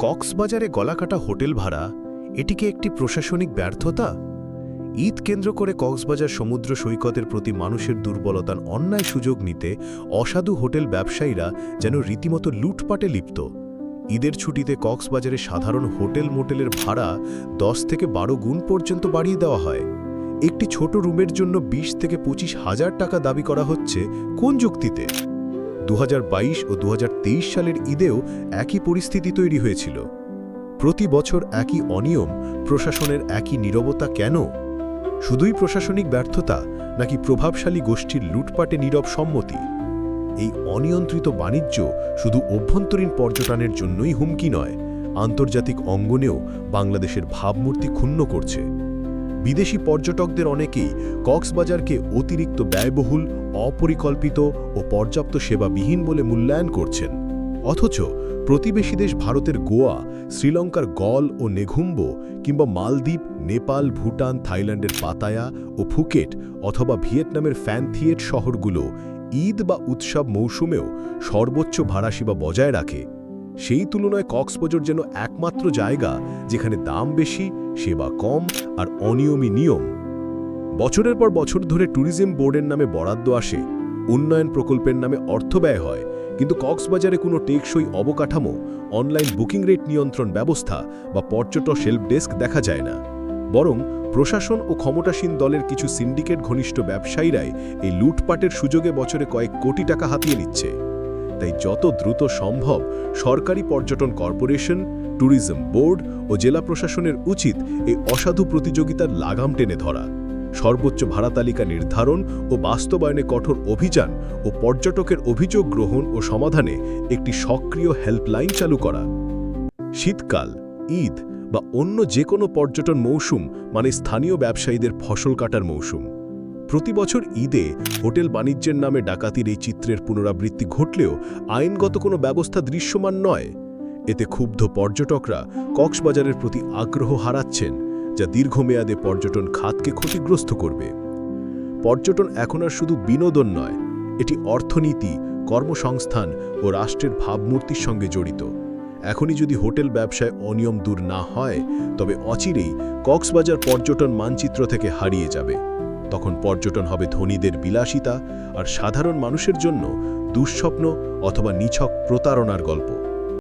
কক্সবাজারে গলাকাটা হোটেল ভাড়া, এটিকে একটি প্রশাসনিক ব্যর্থতা? ঈদ কেন্দ্র করে কক্সবাজার সমুদ্র সৈকতের প্রতি মানুষের দুর্বলতার অন্যায় সুযোগ নিতে অসাধু হোটেল ব্যবসায়ীরা যেন রীতিমতো লুটপাটে লিপ্ত। ঈদের ছুটিতে কক্সবাজারে সাধারণ হোটেল মোটেলের ভাড়া দশ থেকে বারো গুণ পর্যন্ত বাড়িয়ে দেওয়া হয়। একটি ছোট রুমের জন্য ২০ থেকে পঁচিশ হাজার টাকা দাবি করা হচ্ছে কোন যুক্তিতে? দু হাজার বাইশ ও দু হাজার তেইশ সালের ঈদেও একই পরিস্থিতি তৈরি হয়েছিল। প্রতি বছর একই অনিয়ম, প্রশাসনের একই নীরবতা কেন? শুধুই প্রশাসনিক ব্যর্থতা, নাকি প্রভাবশালী গোষ্ঠীর লুটপাটে নীরব সম্মতি? এই অনিয়ন্ত্রিত বাণিজ্য শুধু অভ্যন্তরীণ পর্যটনের জন্যই হুমকি নয়, আন্তর্জাতিক অঙ্গনেও বাংলাদেশের ভাবমূর্তি ক্ষুণ্ণ করছে। বিদেশি পর্যটকদের অনেকেই কক্সবাজারকে অতিরিক্ত ব্যয়বহুল, অপরিকল্পিত ও পর্যাপ্ত সেবাবিহীন বলে মূল্যায়ন করছেন। অথচ প্রতিবেশী দেশ ভারতের গোয়া, শ্রীলঙ্কার গল ও নেঘুম্ব কিংবা মালদ্বীপ, নেপাল, ভুটান, থাইল্যান্ডের পাতায়া ও ফুকেট অথবা ভিয়েতনামের ফ্যানথিয়েট শহরগুলো ঈদ বা উৎসব মৌসুমেও সর্বোচ্চ ভাড়াসীবা বজায় রাখে। সেই তুলনায় কক্সবাজার যেন একমাত্র জায়গা যেখানে দাম বেশি সেবা কম আর অনিয়মী নিয়ম। বছরের পর বছর ধরে ট্যুরিজম বোর্ডের নামে বরাদ্দ আসে, উন্নয়ন প্রকল্পের নামে অর্থ ব্যয় হয়, কিন্তু কক্সবাজারে কোনো টেকসই অবকাঠামো, অনলাইন বুকিং রেট নিয়ন্ত্রণ ব্যবস্থা বা পর্যটক হেল্প ডেস্ক দেখা যায় না। বরং প্রশাসন ও ক্ষমতাসীন দলের কিছু সিন্ডিকেট ঘনিষ্ঠ ব্যবসায়ীরাই এই লুটপাটের সুযোগে বছরে কয়েক কোটি টাকা হাতিয়ে নিচ্ছে। তাই যত দ্রুত সম্ভব সরকারি পর্যটন কর্পোরেশন ট্যুরিজম বোর্ড ও জেলা প্রশাসনের উচিত এই অসাধু প্রতিযোগিতার লাগাম টেনে ধরা। সর্বোচ্চ ভাড়া তালিকা নির্ধারণ ও বাস্তবায়নে কঠোর অভিযান ও পর্যটকের অভিযোগ গ্রহণ ও সমাধানে একটি সক্রিয় হেল্পলাইন চালু করা। শীতকাল, ঈদ বা অন্য যে কোনো পর্যটন মৌসুম মানে স্থানীয় ব্যবসায়ীদের ফসল কাটার মৌসুম। প্রতি বছর ঈদে হোটেল বাণিজ্যের নামে ডাকাতির এই চিত্রের পুনরাবৃত্তি ঘটলেও আইনগত কোনো ব্যবস্থা দৃশ্যমান নয়। এতে ক্ষুব্ধ পর্যটকরা কক্সবাজারের প্রতি আগ্রহ হারাচ্ছেন, যা দীর্ঘমেয়াদে পর্যটন খাতকে ক্ষতিগ্রস্ত করবে। পর্যটন এখন আর শুধু বিনোদন নয়, এটি অর্থনীতি, কর্মসংস্থান ও রাষ্ট্রের ভাবমূর্তির সঙ্গে জড়িত। এখনই যদি হোটেল ব্যবসায় অনিয়ম দূর না হয়, তবে অচিরেই কক্সবাজার পর্যটন মানচিত্র থেকে হারিয়ে যাবে। তখন পর্যটন হবে ধনীদের বিলাসিতা আর সাধারণ মানুষের জন্য দুঃস্বপ্ন অথবা নিছক প্রতারণার গল্প।